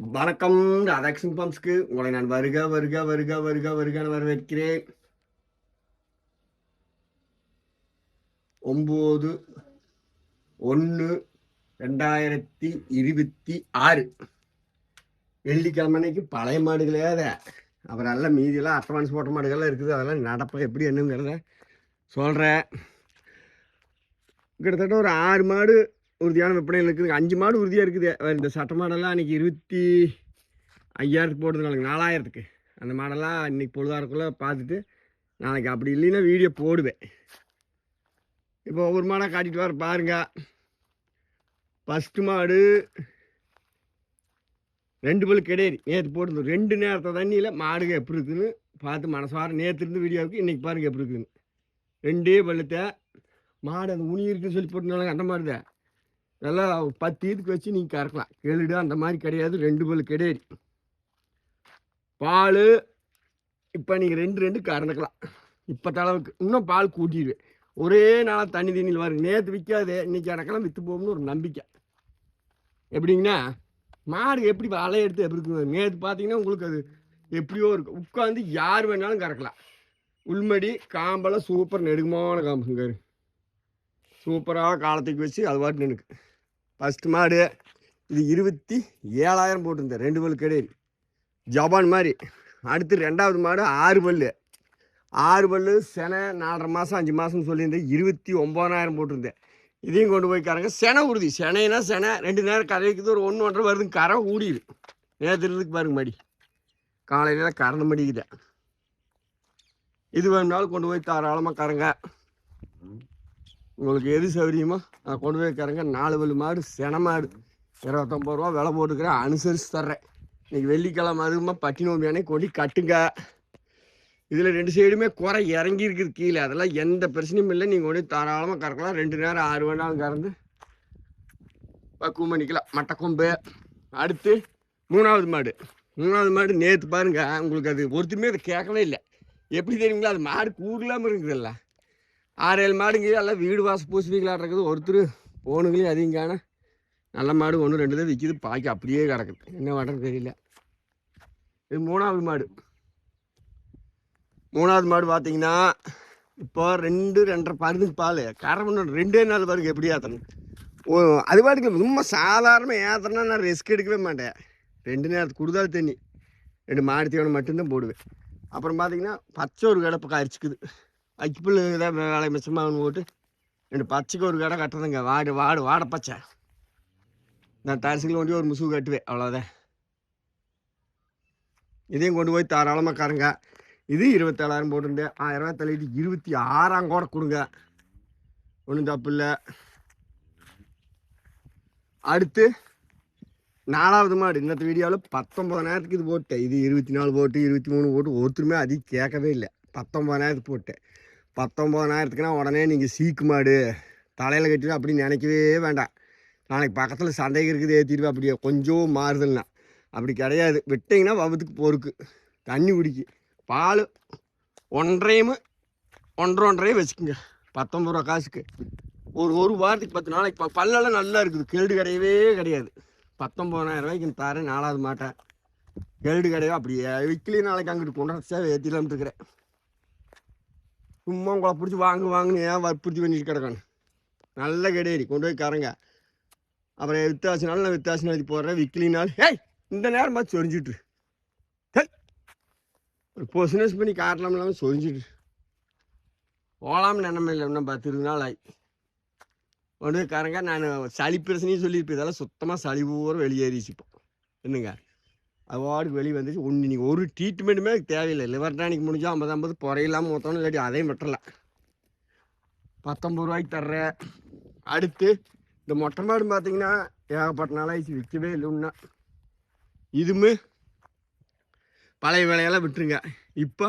வணக்கம் ராதாகிருஷ்ணன் பம்ஸ்க்கு உங்களை நான் வருக வருக வருக வருக வருகன்னு வரவேற்கிறேன். ஒம்பது ஒன்று ரெண்டாயிரத்தி இருபத்தி ஆறு. வெள்ளிக்கிழமைக்கு பழைய மாடுகளே அதை. அப்புறம் எல்லாம் மீதியெல்லாம் அட்வான்ஸ் போட்ட மாடுகள்லாம் இருக்குது. அதெல்லாம் நடப்பா எப்படி என்னங்கிறத சொல்கிறேன் கிட்டத்தட்ட ஒரு ஆறு மாடு உறுதியான விற்பனையில் இருக்குது அஞ்சு மாடு உறுதியாக இருக்குது. இந்த சட்ட மாடெல்லாம் அன்றைக்கி இருபத்தி ஐயாயிரத்துக்கு போடுது நாளைக்கு நாலாயிரத்துக்கு. அந்த மாடெல்லாம் இன்றைக்கி பொழுதாருக்குள்ளே பார்த்துட்டு நாளைக்கு அப்படி இல்லைன்னா வீடியோ போடுவேன். இப்போ ஒவ்வொரு மாடாக காட்டிட்டு வர பாருங்க. ஃபஸ்ட்டு மாடு ரெண்டு பல் கிடையாது. நேற்று போட்டுருந்தோம். ரெண்டு நேரத்தை தண்ணியில் மாடுங்க எப்படி இருக்குதுன்னு பார்த்து மனசார நேற்று இருந்து வீடியோவுக்கு இன்றைக்கி பாருங்கள் எப்படி இருக்குதுன்னு. ரெண்டே பல்லுத்தை மாடு அந்த உனி இருக்குன்னு சொல்லி போட்டுனாலும் அந்த மாதிரி தான் நல்லா பத்து இதுக்கு வச்சு நீங்கள் கறக்கலாம். கெளுடு அந்த மாதிரி கிடையாது. ரெண்டு பல் கிடையாது. பால் இப்போ நீங்கள் ரெண்டு ரெண்டு கறந்துக்கலாம். இப்போ தளவுக்கு இன்னும் பால் கூட்டிடுவேன் ஒரே நாளாக தண்ணி தண்ணியில் வருங்க நேற்று விற்காது இன்றைக்கி எனக்கெல்லாம் விற்று போகும்னு ஒரு நம்பிக்கை. எப்படிங்கன்னா மாடு எப்படி அலை எடுத்து எப்படி இருக்கு நேற்று பார்த்தீங்கன்னா உங்களுக்கு அது எப்படியோ இருக்கும். உட்காந்து யார் வேணாலும் கறக்கலாம். உள்மடி காம்பெல்லாம் சூப்பர் நெடுமான காம்புங்க சூப்பராக காலத்துக்கு வச்சு அது பாட்டு நினைக்கு ஃபஸ்ட்டு மாடு இது இருபத்தி ஏழாயிரம் போட்டிருந்தேன் ரெண்டு பல் கிடையாது. ஜபான் மாதிரி. அடுத்து ரெண்டாவது மாடு ஆறு பல் ஆறு பல் செனை நாலரை மாதம் அஞ்சு மாதம்னு சொல்லியிருந்தேன். இருபத்தி ஒம்பதாயிரம் போட்டிருந்தேன். இதையும் கொண்டு போய் கறங்க செனை உறுதி. செனைனா செனை. ரெண்டு நேரம் கரைக்குது ஒரு ஒன்று ஒன்றரை வருது. கரை ஊடிடு நேற்றுக்கு பாருங்க மடி. காலையில் கறந்து மடிக்கிட்டேன் இது வேணுனாலும் கொண்டு போய் தாராளமாக கறங்க உங்களுக்கு எது சௌகரியமோ அதை கொண்டு போய் கறங்க நாலு வலு மாடு சென மாடு இருபத்தொம்பது ரூபா விலை போட்டுக்கிறேன். அனுசரித்து தர்றேன். இன்னைக்கு வெள்ளிக்கிழமை அதுமா பட்டி நோம்பியானே கொண்டு கட்டுங்க. இதில் ரெண்டு சைடுமே குறை இறங்கி இருக்குது கீழே. அதெல்லாம் எந்த பிரச்சனையும் இல்லை. நீங்கள் கொண்டு தாராளமாக கறக்கலாம். ரெண்டு நேரம் ஆறு வேணாலும் கறந்து பக்குவம் பண்ணிக்கலாம் மட்டக்கொம்பு அடுத்து மூணாவது மாடு. மூணாவது மாடு நேற்று பாருங்க. உங்களுக்கு அது ஒருத்தருமே அதை கேட்கவே இல்லை. எப்படி தெரியுங்களா? அது மாடு கூடலாமல் இருக்குதுல்ல. ஆறு ஏழு மாடுங்க எல்லாம் வீடு வாசல் பூசுவீங்களாட்டு இருக்குது ஒருத்தர் போனுங்களையும் அதிகம் காண நல்ல மாடு ஒன்று ரெண்டு தான் விற்கிது பாக்கி அப்படியே கிடக்குது. என்ன பண்ணுறது தெரியல. இது மூணாவது மாடு. மூணாவது மாடு பார்த்தீங்கன்னா இப்போ ரெண்டு ரெண்டரை பருந்துக்கு பால். கரை ரெண்டே நாள் பாருங்க எப்படி ஏற்றணும் ஓ அது பாட்டுக்கு ரொம்ப சாதாரணமாக ஏற்றனா நான் ரிஸ்க் எடுக்கவே மாட்டேன். ரெண்டு நேரத்துக்கு கொடுத்தாலும் தண்ணி. ரெண்டு மாடு தீவனம் மட்டும்தான் போடுவேன். அப்புறம் பார்த்தீங்கன்னா பச்சை ஒரு கடை கரிச்சிக்குது அக்கிப்புல் தான் வேலை மிச்சமாகனு போட்டு ரெண்டு பச்சைக்கு ஒரு கடை கட்டுறதுங்க. வாடு வாடு வாட பச்சை. நான் தரிசிகள் கொண்டு ஒரு முசுகு கட்டுவேன். அவ்வளோதான் இதையும் கொண்டு போய் தாராளமாக காருங்க இது இருபத்தேழாயிரம் போட்டிருந்தேன். ஆயிரம் ரூபாய் தள்ளிட்டு இருபத்தி ஆறாம் கூட கொடுங்க. ஒன்றும் தப்பு இல்லை. அடுத்து நாலாவது மாடு. இன்னத்த வீடியோவில் பத்தொம்பதாயிரத்துக்கு இது போட்டேன். இது இருபத்தி நாலு போட்டு இருபத்தி மூணு போட்டு ஒருத்தருமே அதிகம் கேட்கவே இல்லை. பத்தொம்பதாயிரத்து போட்டேன் பத்தொம்பதாயிரத்துக்குனா உடனே நீங்கள் சீக்கு மாடு தலையில் கட்டிடும் அப்படின்னு நினைக்கவே வேண்டாம். நாளைக்கு பக்கத்தில் சந்தேகம் இருக்குது ஏற்றிடுவேன் அப்படியே. கொஞ்சம் மாறுதல்னா. அப்படி கிடையாது. விட்டிங்கன்னா வபத்துக்கு பொறுக்கு தண்ணி குடிக்கு. பால் ஒன்றையும் ஒன்றரை ஒன்றையும் வச்சுக்கோங்க. பத்தொம்பது ரூபா காசுக்கு. ஒரு ஒரு வாரத்துக்கு பத்து நாளைக்கு பல்லெல்லாம் நல்லா இருக்குது. கேடு கிடையவே கிடையாது. பத்தொம்பதாயிரம் ரூபாய்க்கு தரேன். நாலாவது மாட்டேன் கேடு கிடையாது. அப்படியே விற்கலையும் நாளைக்கு அங்கிட்டு. கொண்டாட சேவை ஏற்றிடலாம்னு இருக்கிறேன். சும்மா உங்களை பிடிச்சி வாங்கு வாங்குன்னு ஏன் வற்புறுத்தி பண்ணிட்டு கிடக்கணும்? நல்ல கிடையாது கொண்டு போய் கரங்க அப்புறம் வித்தாசினாலும் நான் வித்தாசி நாளைக்கு போடுறேன். விற்கலினாலும் ஏய் இந்த நேரம் பார்த்து சொரிஞ்சிட்டு ஒரு பொசினஸ் பண்ணி காட்டலாம் இல்லாமல் சொரிஞ்சிட்டு போகலாம்னு நினைமை இல்லை. இன்னும் பத்து இருபது நாள் ஆகி கொண்டு போய் நான் சளி பிரச்சனையும் சொல்லியிருப்பேன். இதெல்லாம் சுத்தமாக சளி பூரா வெளியேறிச்சு இப்போ. என்னங்க? அது வார்டுக்கு வெளியே வந்துச்சு. ஒன்று நீங்கள் ஒரு ட்ரீட்மெண்ட்டுமே அதுக்கு தேவையில்லை. லிவர் டானிக் முடிஞ்சா ஐம்பது ஐம்பது. குறையில்லாமல் மொத்தம் இல்லாட்டி அதையும் விட்டுறல பத்தொம்பது ரூபாய்க்கு தர்றேன். அடுத்து இந்த மொட்டை மாடு பார்த்தீங்கன்னா ஏகப்பட்ட நாளாகிச்சு விற்கவே இல்லை இன்னும். இதுவுமே பழைய வேலையெல்லாம் விட்டுருங்க. இப்போ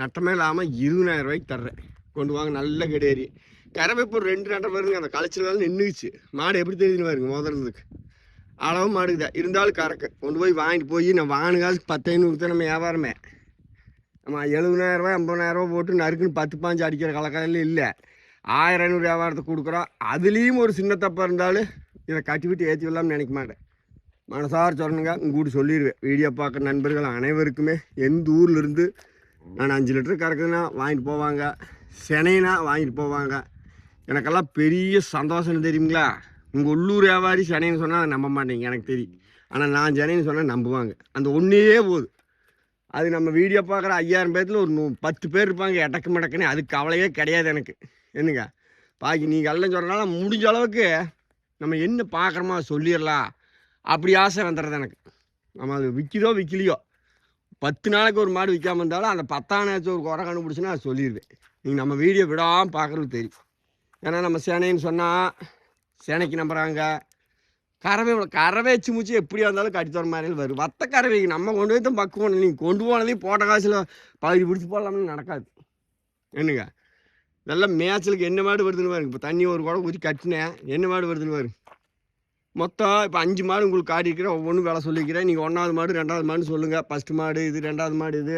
நட்டமே இல்லாமல் இருபதாயிரம் ரூபாய்க்கு தர்றேன். கொண்டு வாங்க. நல்ல கிடையாது கரவை இப்போ ரெண்டு நட்டம் வருங்க அந்த களைச்சல் வேலை நின்றுச்சு மாடு எப்படி தெரியுதுன்னு பாருங்க. முதல்றதுக்கு அளவு மாடுக்குதா இருந்தாலும் கறக்கு. கொண்டு போய் வாங்கிட்டு போய் நான் வாங்கின பத்து ஐநூறு தான் நம்ம வியாபாரமே. நம்ம எழுபதாயிரரூவா எண்பதாயிரரூவா போட்டு நறுக்குன்னு பத்து பாஞ்சு அடிக்கிற கலக்கலையில் இல்லை. ஆயிரம் ஐநூறு வியாபாரத்தை கொடுக்குறோம். அதுலேயும் ஒரு சின்ன தப்பாக இருந்தாலும் இதை கட்டி விட்டு ஏற்றி விடலாம்னு நினைக்க மாட்டேன். மனசார சொல்லணுங்க. உங்கூட சொல்லிடுவேன் வீடியோ பார்க்குற நண்பர்கள் அனைவருக்குமே எந்த ஊர்லேருந்து நான் அஞ்சு லிட்டர் கறக்குதுன்னா வாங்கிட்டு போவாங்க. செனைனா வாங்கிட்டு போவாங்க. எனக்கெல்லாம் பெரிய சந்தோஷம் தெரியுங்களா? உங்கள் உள்ளூர் வியாபாரி சனின்னு சொன்னால் அதை நம்ப மாட்டீங்க எனக்கு தெரியும். ஆனால் நான் சனின்னு சொன்னால் நம்புவாங்க. அந்த ஒன்றையே போதும். அது நம்ம வீடியோ பார்க்குற ஐயாயிரம் பேர்த்தில் ஒரு நூ பத்து பேர் இருப்பாங்க இடக்கு மடக்குன்னு. அதுக்கு கவலையே கிடையாது எனக்கு. என்னங்க? பாக்கி நீங்கள் எல்லாம் சொல்கிறனால முடிஞ்ச அளவுக்கு நம்ம என்ன பார்க்குறோமோ சொல்லிடலாம். அப்படி ஆசை வந்துடுறது எனக்கு. நம்ம அது விற்கிதோ விற்கலையோ பத்து நாளைக்கு ஒரு மாடு விற்காம இருந்தாலும் அந்த பத்தாம் நேரத்து ஒரு குறை கண்டுபிடிச்சுன்னா அது சொல்லிடுவேன். நீங்கள் நம்ம வீடியோ விடாமல் பார்க்குறது தெரியும். ஏன்னா நம்ம சேனைன்னு சொன்னால் சேனைக்கு நம்புகிறாங்க கறவை கறவை வச்சு மூச்சு எப்படியா இருந்தாலும் கட்டி தர மாதிரி வரும். வத்த கறவைக்கு நம்ம கொண்டு போய் தான் பக்குவோம். நீங்கள் கொண்டு போனதையும் போட்ட காசில் பகுதி பிடிச்சி போடலாம்னு நடக்காது. என்னங்க? இதெல்லாம் மேய்ச்சலுக்கு என்ன மாடு வருதுன்னு பாருங்க. இப்போ தண்ணி ஒரு குடம் ஊற்றி கட்டினேன். என்ன மாடு வருதுன்னு பாருங்க. மொத்தம் இப்போ அஞ்சு மாடு உங்களுக்கு காட்டியிருக்கிறேன். ஒவ்வொன்றும் வேலை சொல்லிக்கிறேன். நீங்கள் ஒன்றாவது மாடு ரெண்டாவது மாடு சொல்லுங்கள் ஃபஸ்ட்டு மாடு இது ரெண்டாவது மாடு இது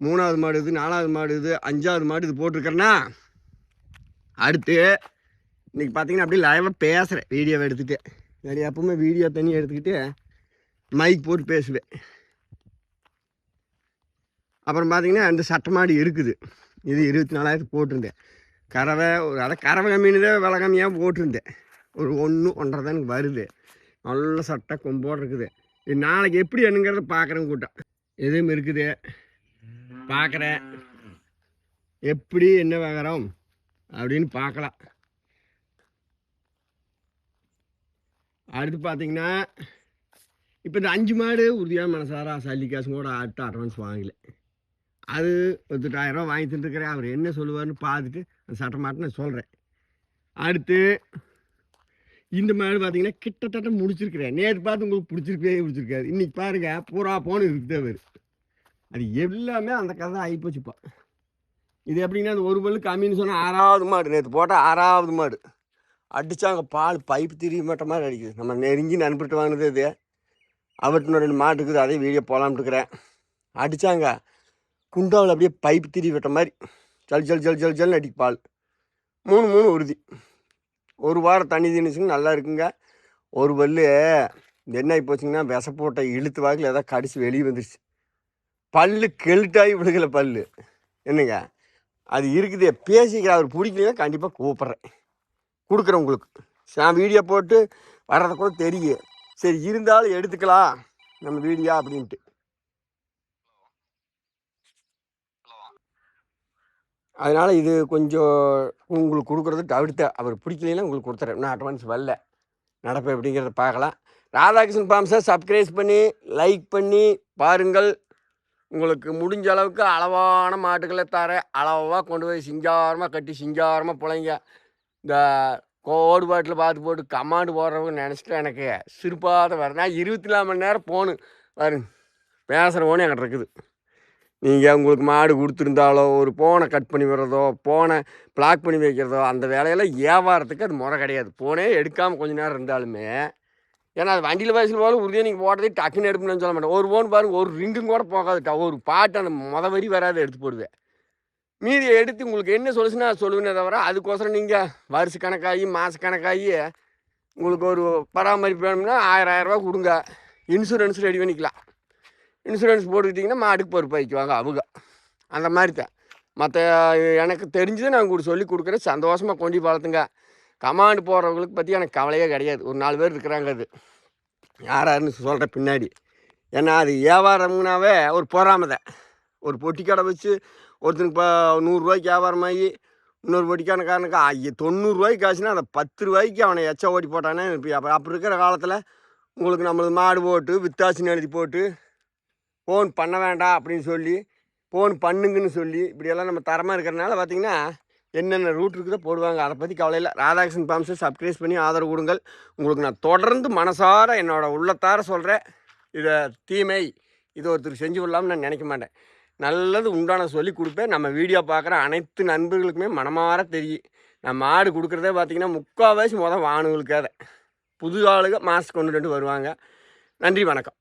மூணாவது மாடு இது நாலாவது மாடு இது அஞ்சாவது மாடு இது போட்டிருக்கிறேன்னா அடுத்து இன்றைக்கி பார்த்தீங்கன்னா அப்படியே லைவாக பேசுகிறேன் வீடியோவை எடுத்துகிட்டு நிறைய எப்பவுமே வீடியோ தண்ணி எடுத்துக்கிட்டு மைக் போட்டு பேசுவேன். அப்புறம் பார்த்தீங்கன்னா அந்த சட்டை மாடு இருக்குது. இது இருபத்தி நாலாயிரத்து போட்டிருந்தேன். கறவை ஒரு அதை கறவை மீன் தான் விலை கம்மியாக போட்டிருந்தேன். ஒரு ஒன்று ஒன்றரை தான் எனக்கு வருது. நல்ல சட்டை கொம்போடு இருக்குது. இது நாளைக்கு எப்படி என்னங்கிறத பார்க்குறேன் கூட்டம். எதுவும் இருக்குது. பார்க்குறேன் எப்படி என்ன வாங்குறோம் அப்படின்னு பார்க்கலாம் அடுத்து பார்த்தீங்கன்னா இப்போ இந்த அஞ்சு மாடு உறுதியான மனசாரா சல்லி காசுங்கூட கூட ஆட்டு அட்வான்ஸ் வாங்கல. அது பத்துட்டாயிரரூவா வாங்கி தந்துருக்கிறேன். அவர் என்ன சொல்லுவார்னு பார்த்துட்டு அந்த சட்டை நான் சொல்கிறேன் அடுத்து இந்த மாடு பார்த்தீங்கன்னா கிட்டத்தட்ட முடிச்சிருக்கிறேன். நேற்று பார்த்து உங்களுக்கு பிடிச்சிருக்கவே பிடிச்சிருக்காது. இன்றைக்கி பாருங்க பூரா போன இருக்குது அவர் அது எல்லாமே அந்த கதை தான் ஆகிப்போச்சுப்பா இது எப்படின்னா அந்த ஒரு பல்லு கம்மின்னு சொன்னால் ஆறாவது மாடு. நேற்று போட்டால் ஆறாவது மாடு. அடித்தாங்க பால் பைப்பு திரிய மாட்ட மாதிரி அடிக்குது. நம்ம நெருங்கி நண்பர்கிட்ட வாங்கினது இது. அவர்கிட்ட ரெண்டு மாடு இருக்குது அதே வீடியோ போகலாம்னு அடித்தாங்க குண்டாவில் அப்படியே பைப்பு திரி விட்ட மாதிரி ஜல் ஜல் ஜல் ஜல் ஜல்னு அடிக்கு பால். மூணு மூணு உறுதி. ஒரு வாரம் தண்ணி திணிச்சுங்க நல்லா இருக்குங்க. ஒரு பல்லு என்ன ஆகி போச்சுங்கன்னா விச போட்ட இழுத்து வாக்கில் ஏதாவது கடிச்சு வெளியே வந்துருச்சு. பல்லு கெழுட்டாகி விழுகலை பல்லு. என்னங்க? அது இருக்குது பேசிக்கிற அவர் பிடிக்கலன்னா கண்டிப்பாக கூப்பிட்றேன். கொடுக்குறேன் உங்களுக்கு நான் வீடியோ போட்டு வர்றதை கூட தெரியும். சரி இருந்தாலும் எடுத்துக்கலாம். நம்ம வீடியோ அப்படின்ட்டு. அதனால் இது கொஞ்சம் உங்களுக்கு கொடுக்குறது தவிர்த்த அவர் பிடிக்கலைன்னா உங்களுக்கு கொடுத்துறேன். இன்னும் அட்வான்ஸ் வரல. நடப்பு அப்படிங்கிறத பார்க்கலாம். ராதாகிருஷ்ணன் பாம்ஸை சப்ஸ்கிரைப் பண்ணி லைக் பண்ணி பாருங்கள். உங்களுக்கு முடிஞ்ச அளவுக்கு அளவான மாட்டுகளை தர அளவாக கொண்டு போய் சிங்காரமாக கட்டி சிங்காரமாக பிழைங்க. இந்த கோடு பாட்டில் பார்த்து போட்டு கமாண்டு போடுறவங்க நினச்சிட்டு எனக்கு சிரிப்பாத வர நான் இருபத்தி நாலு மணி நேரம் போகணும் பாருங்க பேசுகிற போனே என்கிட்ட இருக்குது. நீங்கள் உங்களுக்கு மாடு கொடுத்துருந்தாலோ ஒரு ஃபோனை கட் பண்ணி விடுறதோ ஃபோனை பிளாக் பண்ணி வைக்கிறதோ அந்த வேலையெல்லாம் வியாபாரத்துக்கு அது முறை கிடையாது. ஃபோனே எடுக்காமல் கொஞ்ச நேரம் இருந்தாலுமே ஏன்னா அது வண்டியில் வயசில் போல உறுதியாக நீங்கள் போடுறதே டக்குன்னு எடுப்பணும்னு சொல்ல மாட்டேன். ஒரு ஃபோன் பாருங்க ஒரு ரிங்கும் கூட போகாது ஒரு பாட்டு அந்த முத வரி வராது எடுத்து போடுவேன் மீதியை எடுத்து உங்களுக்கு என்ன சொல்லுச்சுன்னா சொல்லுவேனே தவிர அதுக்கோசரம் நீங்கள் வருஷ கணக்காகி மாத கணக்காகி உங்களுக்கு ஒரு பராமரிப்பு வேணும்னா ஆயிரம் ஆயிரரூபா கொடுங்க. இன்சூரன்ஸ் ரெடி பண்ணிக்கலாம். இன்சூரன்ஸ் போட்டுக்கிட்டிங்கன்னா மாட்டுக்கு பொறுப்பாய்க்குவாங்க அவங்க. அந்த மாதிரி தான் மற்ற எனக்கு தெரிஞ்சதை நான் உங்களுக்கு சொல்லி கொடுக்குறேன். சந்தோஷமாக கொண்டு வளர்த்துங்க. கமாண்டு போடுறவங்களுக்கு பற்றி எனக்கு கவலையே கிடையாது. ஒரு நாலு பேர் இருக்கிறாங்க அது. யார் யாருன்னு பின்னாடி. ஏன்னா அது வியாபாரம்னாவே ஒரு பொறாமதை ஒரு பொட்டி கடை வச்சு ஒருத்தனுக்கு இப்போ நூறுரூவாய்க்கு வியாபாரமாகி இன்னொரு பொட்டிக்காரனுக்காரனுக்கு ஐய தொண்ணூறுரூவாய்க்கு காசுனா அந்த பத்து ரூபாய்க்கு அவனை எச்சா ஓட்டி போட்டானே இப்போ அப்போ அப்படி இருக்கிற காலத்தில் உங்களுக்கு நம்மளது மாடு போட்டு வித்தாசின்னு எழுதி போட்டு ஃபோன் பண்ண வேண்டாம் அப்படின்னு சொல்லி ஃபோன் பண்ணுங்கன்னு சொல்லி இப்படியெல்லாம் நம்ம தரமாக இருக்கிறனால பார்த்தீங்கன்னா என்னென்ன ரூட் இருக்குதோ போடுவாங்க. அதை பற்றி கவலையில் ராதாகிருஷ்ணன் பாம்ஸை சப்ஸ்கிரைஸ் பண்ணி ஆதரவு கொடுங்கள். உங்களுக்கு நான் தொடர்ந்து மனசார என்னோடய உள்ளத்தார சொல்கிறேன் இதை தீமை. இது ஒருத்தர் செஞ்சு விடலாம்னு நான் நினைக்க மாட்டேன். நல்லது உண்டான சொல்லி கொடுப்பேன். நம்ம வீடியோ பார்க்குற அனைத்து நண்பர்களுக்குமே மனமாற தெரியும். நம்ம மாடு கொடுக்குறதே பார்த்தீங்கன்னா முக்கால் வயசு மொதல் வானுகளுக்காக. புது ஆளுங்க மாதத்துக்கு ஒன்று ரெண்டு வருவாங்க. நன்றி வணக்கம்.